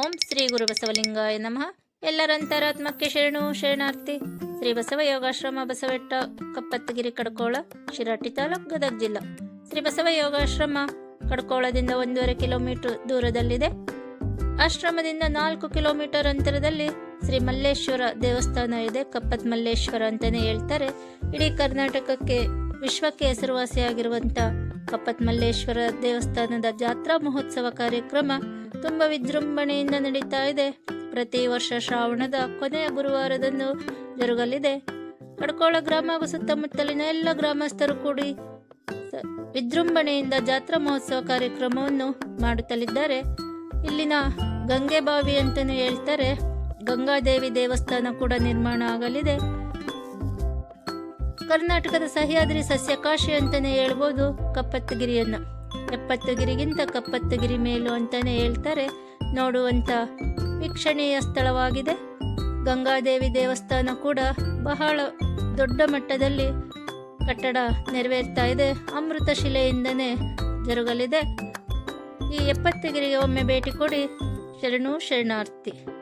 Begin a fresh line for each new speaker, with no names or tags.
ಓಂ ಶ್ರೀ ಗುರು ಬಸವಲಿಂಗಾಯ ನಮಃ. ಎಲ್ಲರ ಅಂತರಾತ್ಮಕ್ಕೆ ಶರಣು, ಶರಣಾರ್ಥಿ. ಶ್ರೀ ಬಸವ ಯೋಗಾಶ್ರಮ ಬಸವೆಟ್ಟ, ಕಪ್ಪತ್ತಗಿರಿ ಕಡ್ಕೋಳ, ಶಿರಾಟಿ ತಾಲೂಕು ಗದಗ ಜಿಲ್ಲಾ. ಶ್ರೀ ಬಸವ ಯೋಗಾಶ್ರಮ ಕಡ್ಕೋಳದಿಂದ ಒಂದೂವರೆ ಕಿಲೋಮೀಟರ್ ದೂರದಲ್ಲಿದೆ. ಆಶ್ರಮದಿಂದ ನಾಲ್ಕು ಕಿಲೋಮೀಟರ್ ಅಂತರದಲ್ಲಿ ಶ್ರೀ ಮಲ್ಲೇಶ್ವರ ದೇವಸ್ಥಾನ ಇದೆ. ಕಪ್ಪತ್ ಮಲ್ಲೇಶ್ವರ ಅಂತಾನೆ ಹೇಳ್ತಾರೆ. ಇಡೀ ಕರ್ನಾಟಕಕ್ಕೆ ವಿಶ್ವಕ್ಕೆ ಹೆಸರುವಾಸಿಯಾಗಿರುವಂಥ ಕಪ್ಪತ್ ಮಲ್ಲೇಶ್ವರ ದೇವಸ್ಥಾನದ ಜಾತ್ರಾ ಮಹೋತ್ಸವ ಕಾರ್ಯಕ್ರಮ ತುಂಬ ವಿಜೃಂಭಣೆಯಿಂದ ನಡೀತಾ ಇದೆ. ಪ್ರತಿ ವರ್ಷ ಶ್ರಾವಣದ ಕೊನೆಯ ಗುರುವಾರದಂದು ಜರುಗಲಿದೆ. ಕಡ್ಕೋಳ ಗ್ರಾಮ ಹಾಗೂ ಸುತ್ತಮುತ್ತಲಿನ ಎಲ್ಲ ಗ್ರಾಮಸ್ಥರು ಕೂಡಿ ವಿಜೃಂಭಣೆಯಿಂದ ಜಾತ್ರಾ ಮಹೋತ್ಸವ ಕಾರ್ಯಕ್ರಮವನ್ನು ಮಾಡುತ್ತಲಿದ್ದಾರೆ. ಇಲ್ಲಿನ ಗಂಗೆ ಬಾವಿ ಅಂತಲೂ ಹೇಳ್ತಾರೆ. ಗಂಗಾದೇವಿ ದೇವಸ್ಥಾನ ಕೂಡ ನಿರ್ಮಾಣ ಆಗಲಿದೆ. ಕರ್ನಾಟಕದ ಸಹ್ಯಾದ್ರಿ ಸಸ್ಯಕಾಶಿ ಅಂತಲೇ ಹೇಳ್ಬೋದು ಕಪ್ಪತ್ತಗಿರಿಯನ್ನು. ಎಪ್ಪತ್ತಗಿರಿಗಿಂತ ಕಪ್ಪತ್ತಗಿರಿ ಮೇಲು ಅಂತಾನೆ ಹೇಳ್ತಾರೆ. ನೋಡುವಂಥ ವೀಕ್ಷಣೀಯ ಸ್ಥಳವಾಗಿದೆ. ಗಂಗಾದೇವಿ ದೇವಸ್ಥಾನ ಕೂಡ ಬಹಳ ದೊಡ್ಡ ಮಟ್ಟದಲ್ಲಿ ಕಟ್ಟಡ ನೆರವೇರ್ತಾ ಇದೆ. ಅಮೃತ ಶಿಲೆಯಿಂದನೇ ಜರುಗಲಿದೆ. ಈ ಎಪ್ಪತ್ತಗಿರಿಗೆ ಒಮ್ಮೆ ಭೇಟಿ ಕೊಡಿ. ಶರಣು ಶರಣಾರ್ಥಿ.